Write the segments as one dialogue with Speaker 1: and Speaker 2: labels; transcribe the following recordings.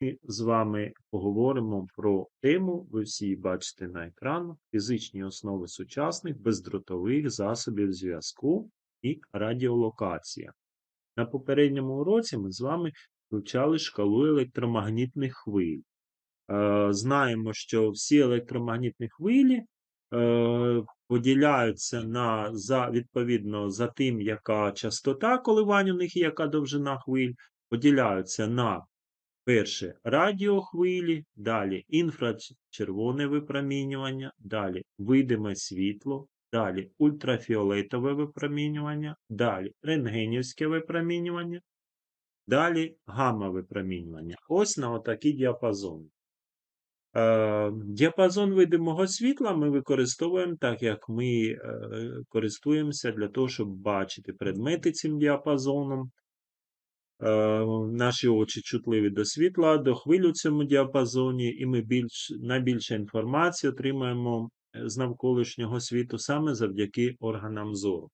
Speaker 1: ми з вами поговоримо про тему, ви всі бачите на екранах, фізичні основи сучасних бездротових засобів зв'язку і радіолокація. На попередньому уроці ми з вами вивчали шкалу електромагнітних хвиль. Е, Знаємо, що всі електромагнітні хвилі е, поділяються на, за, відповідно за тим, яка частота коливань у них і яка довжина хвиль, поділяються на перше радіохвилі, далі інфрачервоне випромінювання, далі видиме світло, далі ультрафіолетове випромінювання, далі рентгенівське випромінювання, далі гамма-випромінювання. Ось на отакі діапазони. Е, Діапазон видимого світла ми використовуємо так, як ми е, користуємося для того, щоб бачити предмети цим діапазоном. Е, Наші очі чутливі до світла, до хвиль у цьому діапазоні, і ми більш, найбільше інформації отримаємо е, з навколишнього світу саме завдяки органам зору.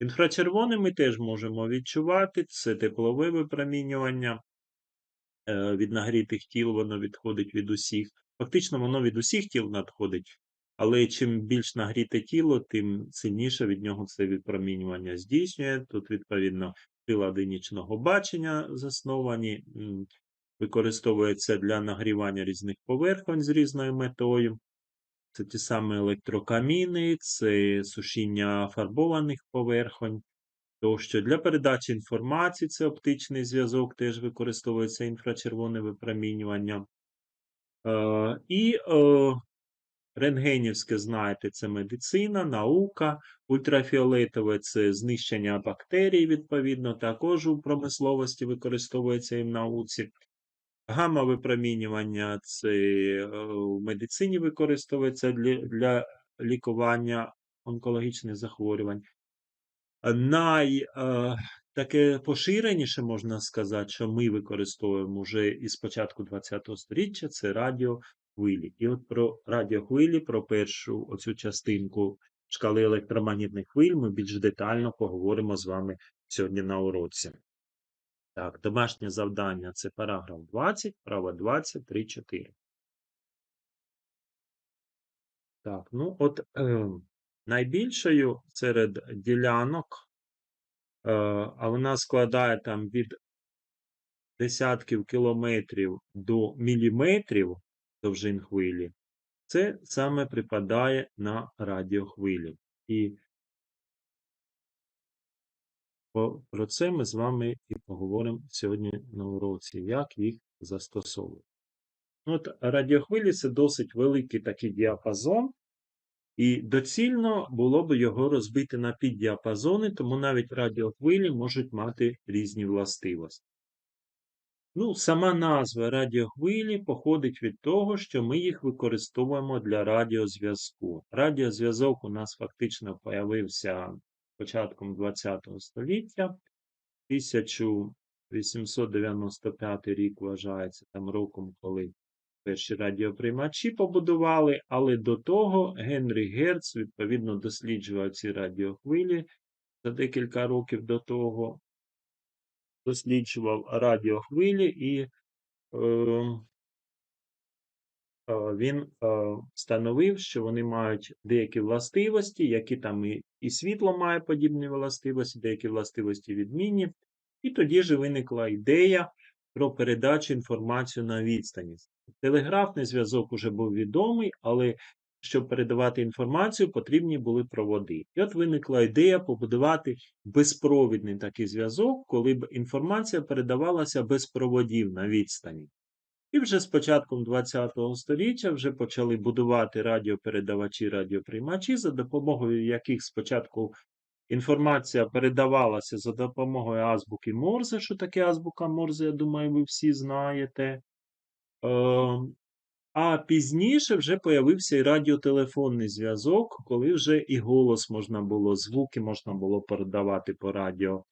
Speaker 1: Інфрачервоне ми теж можемо відчувати, це теплове випромінювання. Е, Від нагрітих тіл воно відходить від усіх. Фактично, воно від усіх тіл надходить, але чим більш нагріте тіло, тим сильніше від нього це відпромінювання здійснює. Тут, відповідно, прилади нічного бачення засновані, м, використовується для нагрівання різних поверхонь з різною метою. Це ті самі електрокаміни, це сушіння фарбованих поверхонь. Тощо для передачі інформації це оптичний зв'язок, теж використовується інфрачервоне випромінювання. Е, І е, рентгенівське, знаєте, це медицина, наука, ультрафіолетове це знищення бактерій, відповідно, також у промисловості використовується і в науці. Гамма-випромінювання це е, в медицині використовується для, для лікування онкологічних захворювань. Най е, таке поширеніше можна сказати, що ми використовуємо вже із початку ХХ століття, це радіохвилі. І от про радіохвилі, про першу оцю частинку шкали електромагнітних хвиль ми більш детально поговоримо з вами сьогодні на уроці. Так, домашнє завдання це параграф 20, право 20, 3, 4. Так, ну от е, найбільшою серед ділянок, е, а вона складає там від десятків кілометрів до міліметрів довжин хвилі, це саме припадає на радіохвилі. І про це ми з вами і поговоримо сьогодні на уроці, як їх застосовувати. Ну, От радіохвилі це досить великий такий діапазон, і доцільно було б його розбити на піддіапазони, тому навіть радіохвилі можуть мати різні властивості. Ну, сама назва радіохвилі походить від того, що ми їх використовуємо для радіозв'язку. Радіозв'язок у нас фактично появився початком ХХ століття. 1895 рік вважається там роком, коли перші радіоприймачі побудували, але до того Генрі Герц, відповідно, досліджував ці радіохвилі за декілька років до того. Досліджував радіохвилі і е, е, він е, встановив, що вони мають деякі властивості, які там і, і світло має подібні властивості, деякі властивості відмінні. І тоді ж виникла ідея про передачу інформації на відстані. Телеграфний зв'язок уже був відомий, але щоб передавати інформацію, потрібні були проводи. І от виникла ідея побудувати безпровідний такий зв'язок, коли б інформація передавалася без проводів на відстані. І вже з початком ХХ століття вже почали будувати радіопередавачі, радіоприймачі, за допомогою яких спочатку інформація передавалася за допомогою азбуки Морзе. Що таке азбука Морзе, я думаю, ви всі знаєте. А пізніше вже появився і радіотелефонний зв'язок, коли вже і голос можна було, звуки можна було передавати по радіо.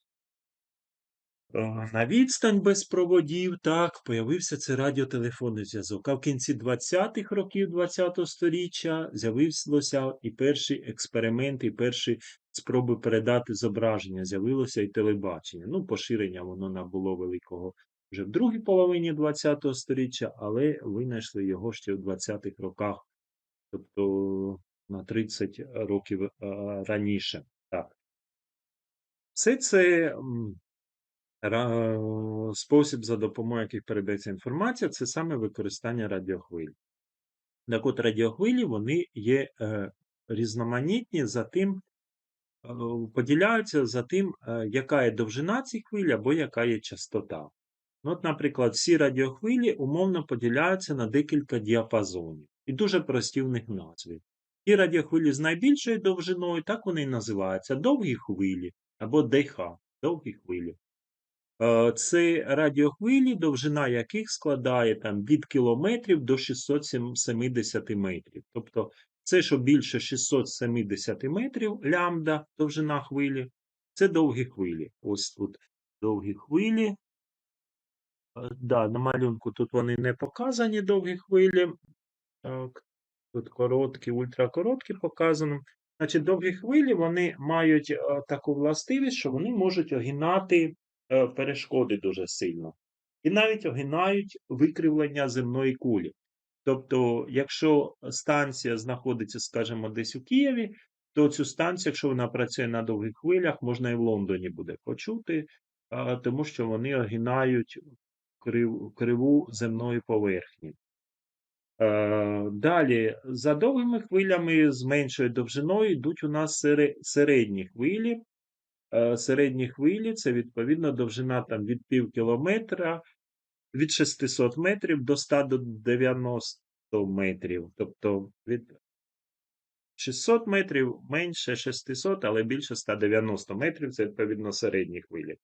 Speaker 1: Е, На відстань без проводів, так, появився це радіотелефонний зв'язок. А в кінці 20-х років ХХ століття з'явилися і перші експерименти, і перші спроби передати зображення, з'явилося і телебачення. Ну, поширення воно набуло великого вже в другій половині ХХ століття, але винайшли його ще в 20-х роках, тобто на 30 років е, раніше. Так. Все це спосіб, за допомогою яких передається інформація, це саме використання радіохвиль. Так от радіохвилі вони є е, різноманітні за тим, е, поділяються за тим, яка є довжина цих хвиль або яка є частота. От, наприклад, всі радіохвилі умовно поділяються на декілька діапазонів і дуже прості в них назви. Ті радіохвилі з найбільшою довжиною, так вони і називаються довгі хвилі або ДХ, довгі хвилі. Е, Це радіохвилі, довжина яких складає там, від кілометрів до 670 метрів. Тобто, це, що більше 670 метрів, лямбда, довжина хвилі, це довгі хвилі. Ось тут довгі хвилі. Е, Да, на малюнку тут вони не показані довгі хвилі. Так, тут короткі, ультракороткі показано. Значить, довгі хвилі вони мають е, таку властивість, що вони можуть огинати е, перешкоди дуже сильно. І навіть огинають викривлення земної кулі. Тобто, якщо станція знаходиться, скажімо, десь у Києві, то цю станцію, якщо вона працює на довгих хвилях, можна і в Лондоні буде почути, тому що вони огинають крив- криву земної поверхні. Е, Далі, за довгими хвилями з меншою довжиною йдуть у нас середні хвилі. Е, Середні хвилі це відповідно довжина там від пів кілометра, від 600 метрів до 100 до 90 метрів. Тобто від 600 метрів менше 600, але більше 190 метрів це відповідно середні хвилі.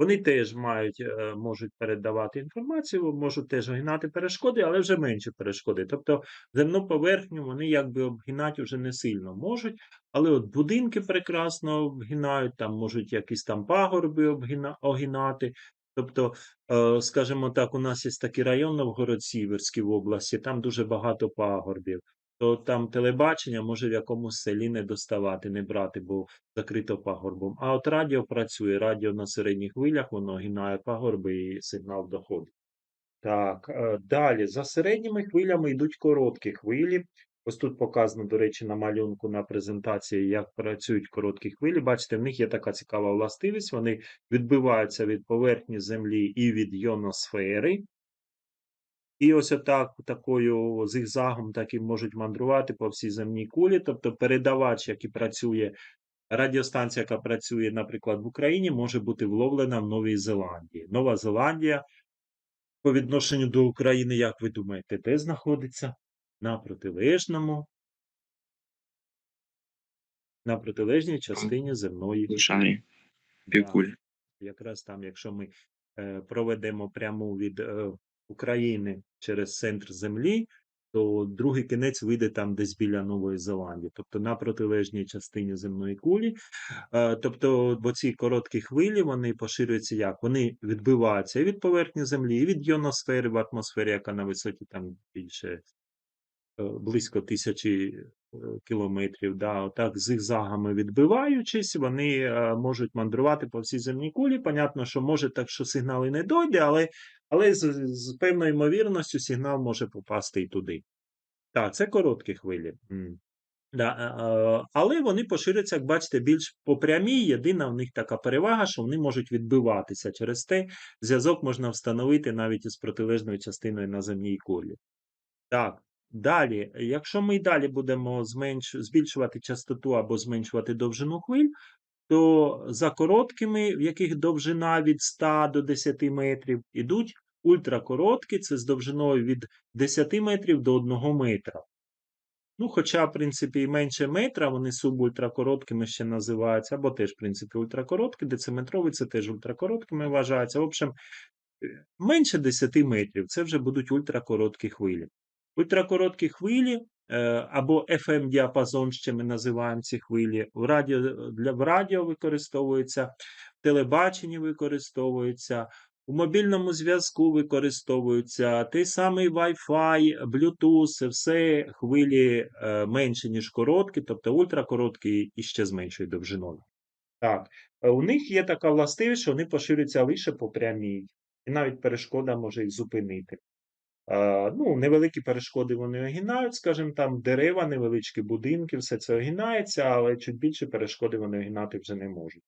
Speaker 1: Вони теж мають, е, можуть передавати інформацію, можуть теж огинати перешкоди, але вже менші перешкоди. Тобто земну поверхню вони якби обгинати вже не сильно можуть, але от будинки прекрасно обгинають, там можуть якісь там пагорби огинати. Тобто, е, скажімо так, у нас є такий район Новгород-Сіверський в області, там дуже багато пагорбів. То там телебачення може в якомусь селі не доставати, не брати, бо закрито пагорбом. А от радіо працює, радіо на середніх хвилях, воно гинає пагорби і сигнал доходить. Так, е, далі. За середніми хвилями йдуть короткі хвилі. Ось тут показано, до речі, на малюнку на презентації, як працюють короткі хвилі. Бачите, в них є така цікава властивість. Вони відбиваються від поверхні Землі і від йоносфери. І ось отак, такою зигзагом таким можуть мандрувати по всій земній кулі. Тобто передавач, який працює, радіостанція, яка працює, наприклад, в Україні, може бути вловлена в Новій Зеландії. Нова Зеландія по відношенню до України, як ви думаєте, де знаходиться? На протилежному, на протилежній частині земної
Speaker 2: шарі,
Speaker 1: Да.
Speaker 2: півкулі.
Speaker 1: Якраз там, якщо ми е, проведемо пряму від е, України через центр Землі, то другий кінець вийде там десь біля Нової Зеландії, тобто на протилежній частині земної кулі. Е, тобто, бо ці короткі хвилі вони поширюються як? Вони відбиваються і від поверхні Землі, і від йоносфери в атмосфері, яка на висоті там більше е, близько тисячі е, кілометрів. Да, отак зигзагами відбиваючись, вони можуть мандрувати по всій земній кулі. Понятно, що може так, що сигнал і не дойде, але, але з, з певною ймовірністю сигнал може попасти і туди. Так, це короткі хвилі. Да, е, е, але вони поширюються, як бачите, більш по прямій. Єдина в них така перевага, що вони можуть відбиватися. Через те зв'язок можна встановити навіть із протилежною частиною на земній кулі. Так, далі, якщо ми й далі будемо зменш... збільшувати частоту або зменшувати довжину хвиль, то за короткими, в яких довжина від 100 до 10 метрів, ідуть ультракороткі, це з довжиною від 10 метрів до 1 метра. Ну, хоча, в принципі, і менше метра, вони субультракороткими ще називаються, або теж, в принципі, ультракороткі, дециметрові це теж ультракороткими вважаються. В общем, е, менше 10 метрів це вже будуть ультракороткі хвилі. Ультракороткі хвилі або FM-діапазон, ще ми називаємо ці хвилі, в радіо, для, в радіо використовуються, в телебаченні використовуються, у мобільному зв'язку використовуються, той самий Wi-Fi, Bluetooth, все хвилі е, менше, ніж короткі, тобто ультракороткі і ще з меншою довжиною. Так, е, у них є така властивість, що вони поширюються лише по прямій, і навіть перешкода може їх зупинити. Ну, невеликі перешкоди вони огинають, скажімо, там дерева, невеличкі будинки, все це огинається, але чуть більше перешкоди вони огинати вже не можуть.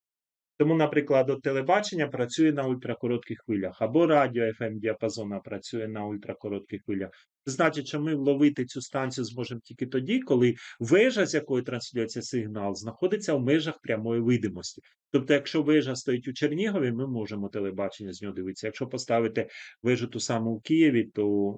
Speaker 1: Тому, наприклад, от телебачення працює на ультракоротких хвилях, або радіо FM діапазона працює на ультракоротких хвилях. Це значить, що ми вловити цю станцію зможемо тільки тоді, коли вежа, з якої транслюється сигнал, знаходиться в межах прямої видимості. Тобто, якщо вежа стоїть у Чернігові, ми можемо телебачення з нього дивитися. Якщо поставити вежу ту саму в Києві, то,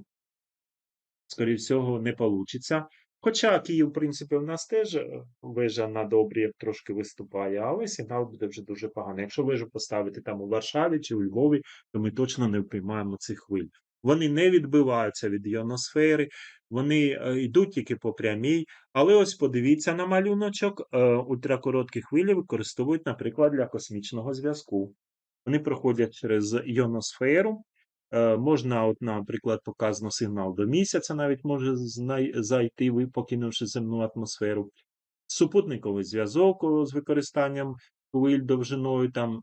Speaker 1: скоріше всього, не вийде. Хоча Київ, в принципі, у нас теж е, вежа на добрі трошки виступає, але сигнал буде вже дуже поганий. Якщо вежу поставити там у Варшаві чи у Львові, то ми точно не впіймаємо цих хвиль. Вони не відбиваються від іоносфери, вони е, йдуть тільки по прямій. Але ось подивіться на малюночок, е, ультракороткі хвилі використовують, наприклад, для космічного зв'язку. Вони проходять через іоносферу. Е, можна, от, наприклад, показано сигнал до місяця, навіть може зайти, покинувши земну атмосферу. Супутниковий зв'язок з використанням хвиль довжиною там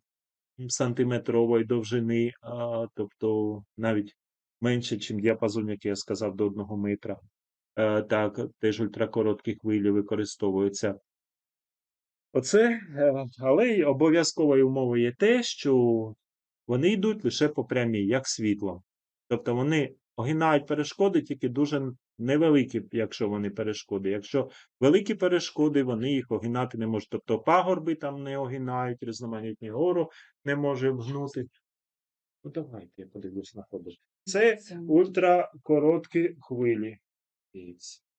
Speaker 1: сантиметрової довжини, а, тобто навіть менше, ніж діапазон, який я сказав, до 1 метра. А, е, так, теж ультракороткі хвилі використовуються. Оце, е, але обов'язковою умовою є те, що вони йдуть лише по прямій, як світло. Тобто вони огинають перешкоди тільки дуже невеликі, якщо вони перешкоди. Якщо великі перешкоди, вони їх огинати не можуть. Тобто пагорби там не огинають, різноманітні гору не може вгнути. Ну, давайте я подивлюсь на ходу. Це ультракороткі хвилі.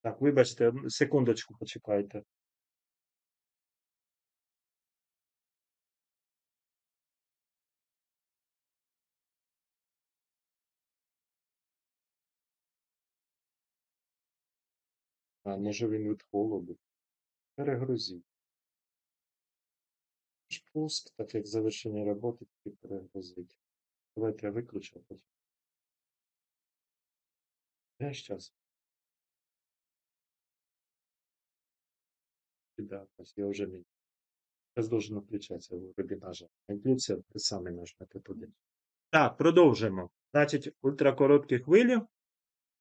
Speaker 1: Так, вибачте, секундочку почекайте. А може він від холоду? Перегрузіть. Пуск, так як завершення роботи, тільки перегрузить. Давайте я виключу, потім. Я зараз. Да, я вже не. Зараз должен включатися в вебінажі. Інклюція – саме наш метод. Так, продовжуємо. Значить, ультракороткі хвилі.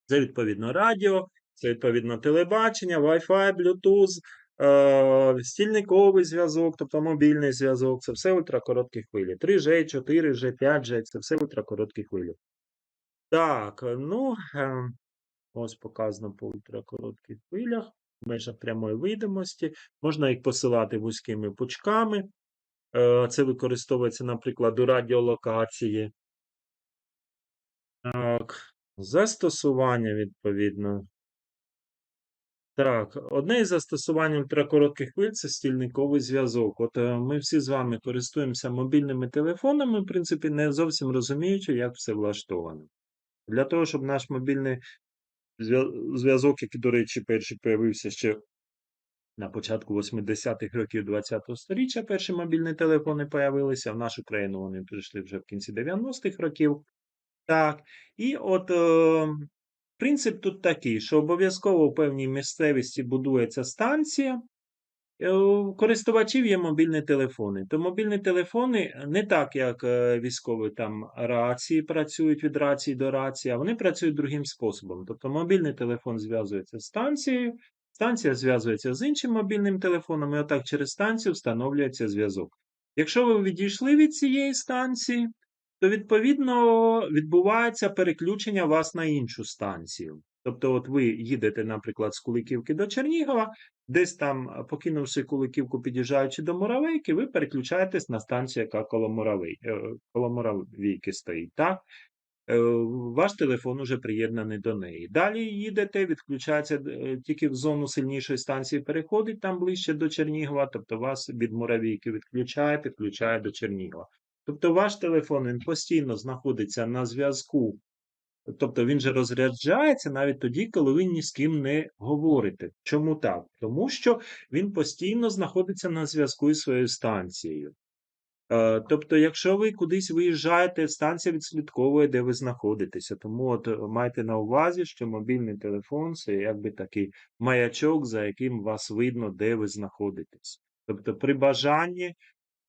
Speaker 1: Це відповідно радіо, це відповідно телебачення, Wi-Fi, Bluetooth, е, стільниковий зв'язок, тобто мобільний зв'язок. Це все ультракороткі хвилі. 3G, 4G, 5G це все ультракороткі хвилі. Так, ну, е, ось показано по ультракоротких хвилях. В межах прямої видимості. Можна їх посилати вузькими пучками. Е, це використовується, наприклад, у радіолокації. Так, застосування, відповідно. Так, одне із застосувань ультракоротких хвиль це стільниковий зв'язок. От е, ми всі з вами користуємося мобільними телефонами, в принципі, не зовсім розуміючи, як все влаштовано. Для того, щоб наш мобільний зв'язок, який, до речі, перший появився ще на початку 80-х років ХХ століття, перші мобільні телефони появилися. В нашу країну вони прийшли вже в кінці 90-х років. Так, і от е, Принцип тут такий, що обов'язково в певній місцевості будується станція. Е, користувачів є мобільні телефони. То мобільні телефони не так, як е, військові там рації працюють від рації до рації, а вони працюють другим способом. Тобто мобільний телефон зв'язується з станцією, станція зв'язується з іншим мобільним телефоном, і отак через станцію встановлюється зв'язок. Якщо ви відійшли від цієї станції, то відповідно відбувається переключення вас на іншу станцію. Тобто, от ви їдете, наприклад, з Куликівки до Чернігова, десь там, покинувши Куликівку, під'їжджаючи до Муравейки, ви переключаєтесь на станцію, яка коло Муравей, е, коло Муравейки стоїть. так? Е, ваш телефон уже приєднаний до неї. Далі їдете, відключається е, тільки в зону сильнішої станції, переходить там ближче до Чернігова, тобто вас від Муравійки відключає, підключає до Чернігова. Тобто ваш телефон він постійно знаходиться на зв'язку. Тобто він же розряджається навіть тоді, коли ви ні з ким не говорите. Чому так? Тому що він постійно знаходиться на зв'язку із своєю станцією. Е, тобто, якщо ви кудись виїжджаєте, станція відслідковує, де ви знаходитеся. Тому от майте на увазі, що мобільний телефон це якби такий маячок, за яким вас видно, де ви знаходитесь. Тобто, при бажанні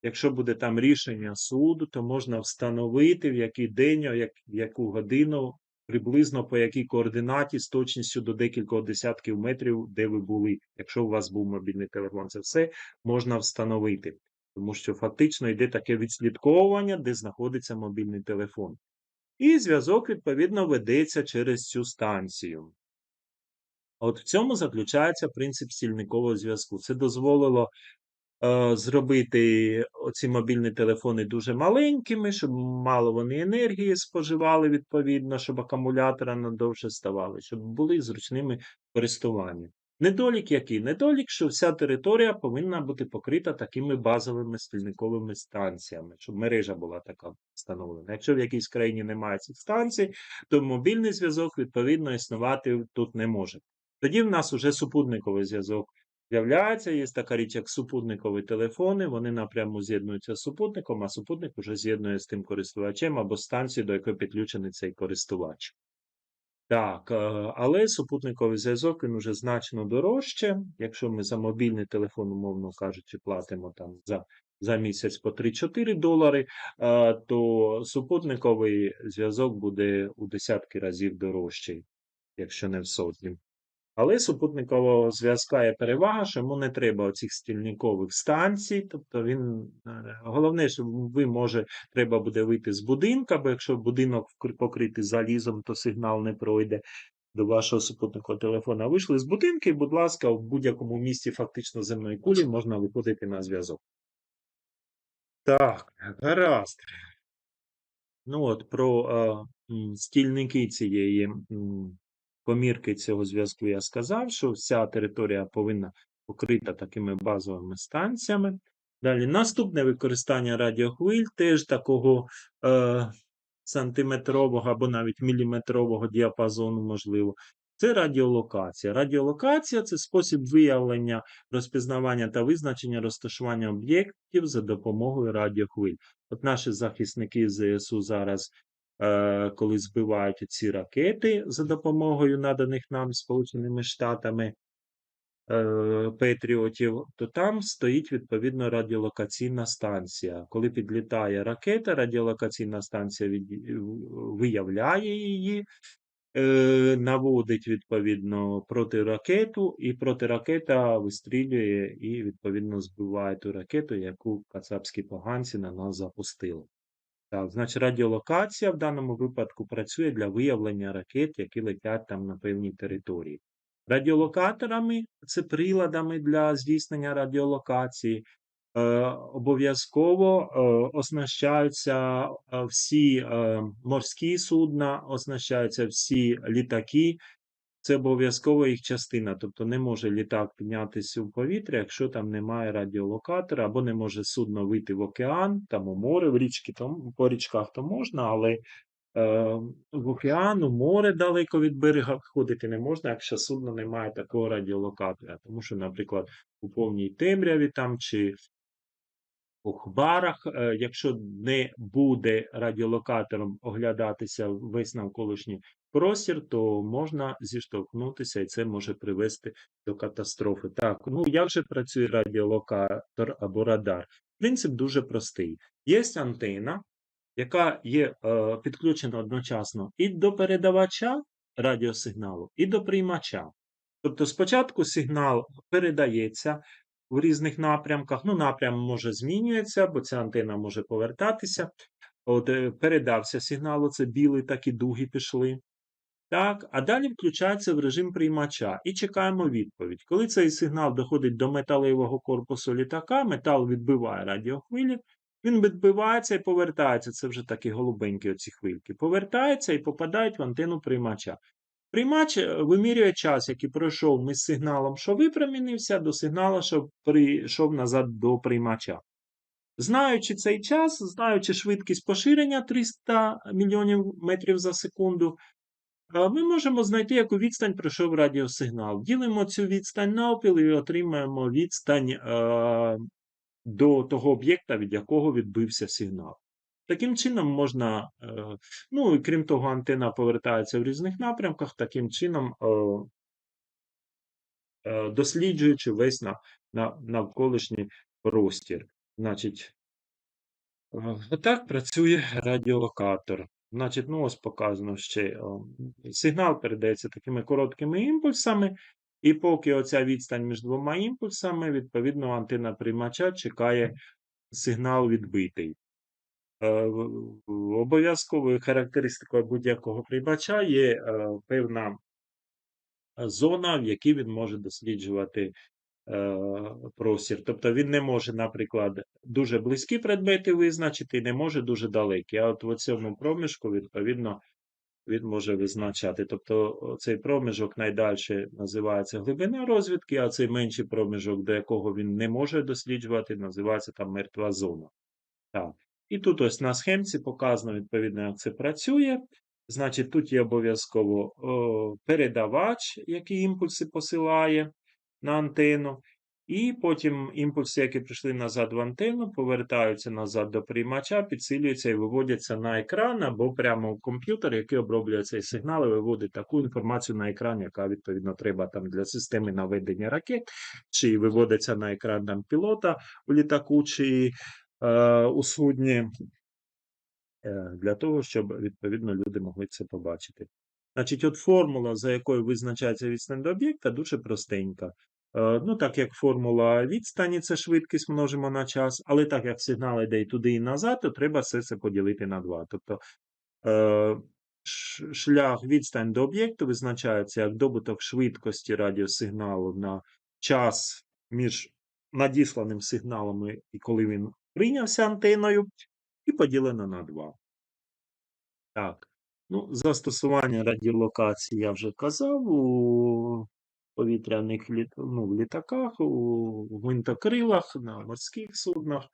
Speaker 1: Якщо буде там рішення суду, то можна встановити, в який день, в яку годину, приблизно по якій координаті з точністю до декількох десятків метрів, де ви були. Якщо у вас був мобільний телефон, це все можна встановити. Тому що фактично йде таке відслідковування, де знаходиться мобільний телефон. І зв'язок, відповідно, ведеться через цю станцію. От в цьому заключається принцип стільникового зв'язку. Це дозволило зробити оці мобільні телефони дуже маленькими, щоб мало вони енергії споживали відповідно, щоб акумулятора надовше ставали, щоб були зручними в користуванні. Недолік який? Недолік, що вся територія повинна бути покрита такими базовими стільниковими станціями, щоб мережа була така встановлена. Якщо в якійсь країні немає цих станцій, то мобільний зв'язок відповідно існувати тут не може. Тоді в нас уже супутниковий зв'язок з'являється. Є така річ, як супутникові телефони. Вони напряму з'єднуються з супутником, а супутник уже з'єднує з тим користувачем або станцією, до якої підключений цей користувач. Так, е, але супутниковий зв'язок він уже значно дорожче. Якщо ми за мобільний телефон, умовно кажучи, платимо там за, за місяць по 3-4 долари, е, то супутниковий зв'язок буде у десятки разів дорожчий, якщо не в сотні. Але супутникового зв'язка є перевага, що йому не треба оцих стільникових станцій. Тобто він е, головне, що ви може треба буде вийти з будинка, бо якщо будинок покритий залізом, то сигнал не пройде до вашого супутникового телефона. Вийшли з будинку, і, будь ласка, в будь-якому місці фактично земної кулі можна виходити на зв'язок. Так, гаразд. Ну от про е, стільники цієї м, комірки цього зв'язку я сказав, що вся територія повинна покрита такими базовими станціями. Далі наступне використання радіохвиль теж такого е, сантиметрового або навіть міліметрового діапазону можливо. Це радіолокація. Радіолокація це спосіб виявлення, розпізнавання та визначення розташування об'єктів за допомогою радіохвиль. От наші захисники ЗСУ зараз, коли збивають ці ракети за допомогою наданих нам Сполученими Штатами е, Петріотів, то там стоїть відповідно радіолокаційна станція. Коли підлітає ракета, радіолокаційна станція виявляє її, е, наводить відповідно протиракету, і протиракета вистрілює і відповідно збиває ту ракету, яку кацапські поганці на нас запустили. Так, значить, радіолокація в даному випадку працює для виявлення ракет, які летять там на певній території. Радіолокаторами, це приладами для здійснення радіолокації, е, обов'язково е, оснащаються е, всі морські судна, оснащаються всі літаки. Це обов'язково їх частина. Тобто не може літак піднятися в повітря, якщо там немає радіолокатора, або не може судно вийти в океан, там у море, в річки, то, по річках то можна, але е, в океан, у море далеко від берега входити не можна, якщо судно не має такого радіолокатора. Тому що, наприклад, у повній темряві там чи у хмарах, е, якщо не буде радіолокатором оглядатися весь навколишній простір, то можна зіштовхнутися, і це може привести до катастрофи. Так, ну як же працює радіолокатор або радар? Принцип дуже простий. Є антенна, яка є е, підключена одночасно і до передавача радіосигналу, і до приймача. Тобто спочатку сигнал передається в різних напрямках. Ну, напрям може змінюється, бо ця антенна може повертатися. От е, передався сигнал, це білий, так і дуги пішли. Так, а далі включається в режим приймача і чекаємо відповідь. Коли цей сигнал доходить до металевого корпусу літака, метал відбиває радіохвилі, він відбивається і повертається. Це вже такі голубенькі оці хвильки. Повертається і попадають в антенну приймача. Приймач е, вимірює час, який пройшов з сигналом, що випромінився, до сигналу, що прийшов назад до приймача. Знаючи цей час, знаючи швидкість поширення 300 мільйонів метрів за секунду, ми можемо знайти, яку відстань пройшов радіосигнал. Ділимо цю відстань навпіл і отримаємо відстань е, до того об'єкта, від якого відбився сигнал. Таким чином можна, е, ну і крім того, антена повертається в різних напрямках, таким чином е, е, досліджуючи весь на, на, навколишній простір. Значить, Е, Отак працює радіолокатор. Значить, ну ось показано ще о, сигнал передається такими короткими імпульсами, і поки оця відстань між двома імпульсами, відповідно, антенна приймача чекає сигнал відбитий. Е, Обов'язковою характеристикою будь-якого приймача є е, певна зона, в якій він може досліджувати простір. Тобто він не може, наприклад, дуже близькі предмети визначити, і не може дуже далекі. А от в цьому проміжку, відповідно, він може визначати. Тобто цей проміжок найдальше називається глибина розвідки, а цей менший проміжок, до якого він не може досліджувати, називається там мертва зона. Так. І тут ось на схемці показано, відповідно, як це працює. Значить, тут є обов'язково передавач, який імпульси посилає на антенну. І потім імпульси, які прийшли назад в антенну, повертаються назад до приймача, підсилюються і виводяться на екран або прямо в комп'ютер, який оброблює цей сигнал і виводить таку інформацію на екран, яка відповідно треба там для системи наведення ракет, чи виводиться на екран там пілота у літаку, чи е, у судні, е, для того, щоб відповідно люди могли це побачити. Значить, от формула, за якою визначається відстань до об'єкта, дуже простенька. Е, Ну, так як формула відстані це швидкість множимо на час, але так як сигнал йде і туди і назад, то треба все це поділити на 2. Тобто е, шлях відстань до об'єкту визначається як добуток швидкості радіосигналу на час між надісланим сигналами і коли він прийнявся антеною, і поділено на 2. Так. Ну, застосування радіолокації я вже казав у повітряних ну, в літаках, у гвинтокрилах, на морських суднах.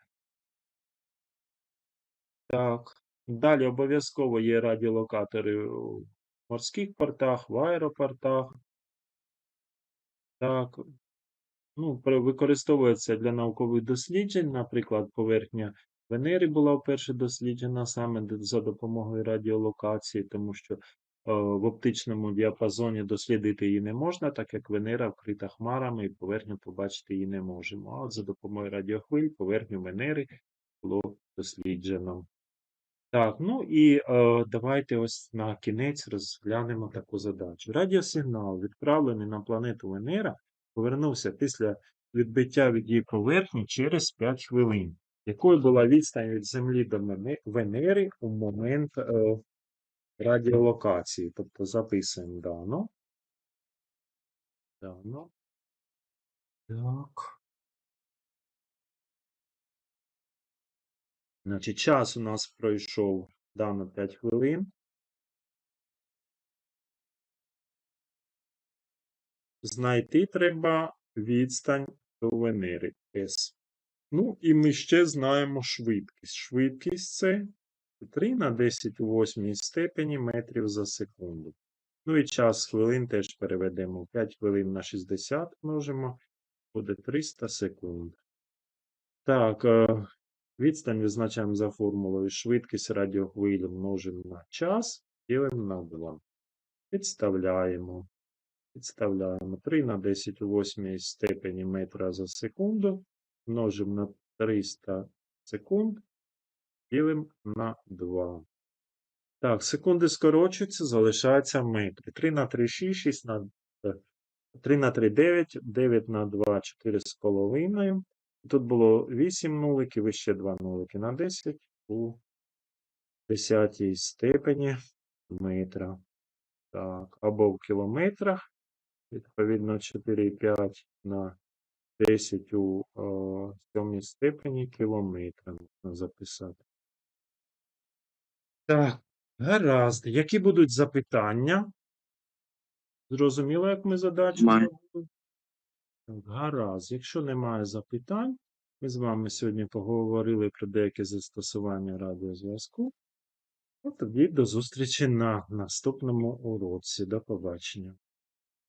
Speaker 1: Так. Далі обов'язково є радіолокатори у морських портах, в аеропортах. Так. Ну, використовується для наукових досліджень. Наприклад, поверхня Венери була вперше досліджена саме за допомогою радіолокації, тому що в оптичному діапазоні дослідити її не можна, так як Венера вкрита хмарами, і поверхню побачити її не можемо. А от за допомогою радіохвиль поверхню Венери було досліджено. Так, ну і е, давайте ось на кінець розглянемо таку задачу. Радіосигнал, відправлений на планету Венера, повернувся після відбиття від її поверхні через 5 хвилин. Якою була відстань від Землі до Венери у момент е, радіолокації? Тобто записуємо дано. Дано. Так. Значить, час у нас пройшов дано 5 хвилин. Знайти треба відстань до Венери S. Ну, і ми ще знаємо швидкість. Швидкість це 3 на 10 у 8 степені метрів за секунду. Ну і час хвилин теж переведемо. 5 хвилин на 60 множимо, буде 300 секунд. Так, е, відстань визначаємо за формулою швидкість радіохвилі множимо на час, ділимо на 2. Підставляємо. Підставляємо 3 на 10 у 8 степені метра за секунду. Множимо на 300 секунд. Ділимо на 2. Так, секунди скорочуються, залишаються метри. 3 на 3 6, 6 на 3 на 3 9, 9 на 2 4 з половиною. Тут було 8 нуликів і ще 2 нулики на 10 у 10 степені метра. Так, або в кілометрах. Відповідно, 4,5 на 10 у е, сьомій степені кілометра можна записати. Так, гаразд. Які будуть запитання? Зрозуміло, як ми задачу зробили? Так, гаразд. Якщо немає запитань, ми з вами сьогодні поговорили про деякі застосування радіозв'язку. Ну, тоді до зустрічі на наступному уроці. До побачення.